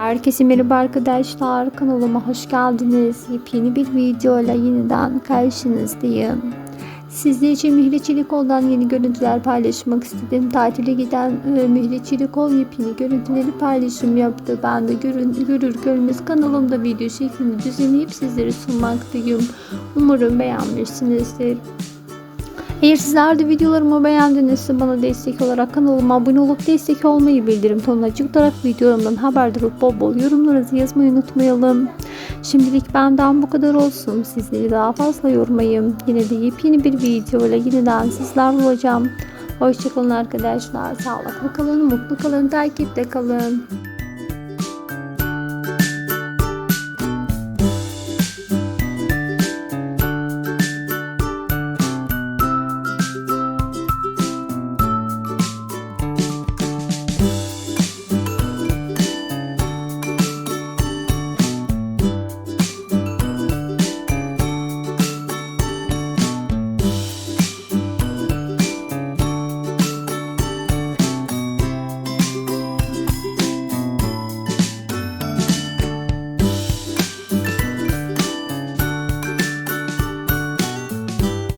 Herkese merhaba arkadaşlar. Kanalıma hoş geldiniz. Yepyeni bir videoyla yeniden karşınızdayım. Sizler için Mihri Çelikoğlu'dan yeni görüntüler paylaşmak istedim. Tatile giden e, Mihri Çelikoğlu yepyeni görüntüleri paylaşım yaptı. Ben de görün, görür görmez kanalımda video şeklinde düzenleyip sizlere sunmaktayım. Umarım beğenmişsinizdir. Eğer sizler de videolarımı beğendinizse bana destek olarak kanalıma abone olup destek olmayı bildirim tonuna açıklayarak videolarımdan haberdar olup bol bol yorumlarınızı yazmayı unutmayalım. Şimdilik benden bu kadar olsun. Sizleri daha fazla yormayayım. Yine de yepyeni bir video ile yeniden sizler olacağım. Hoşçakalın arkadaşlar. Sağlıklı kalın, mutlu kalın, takipte kalın.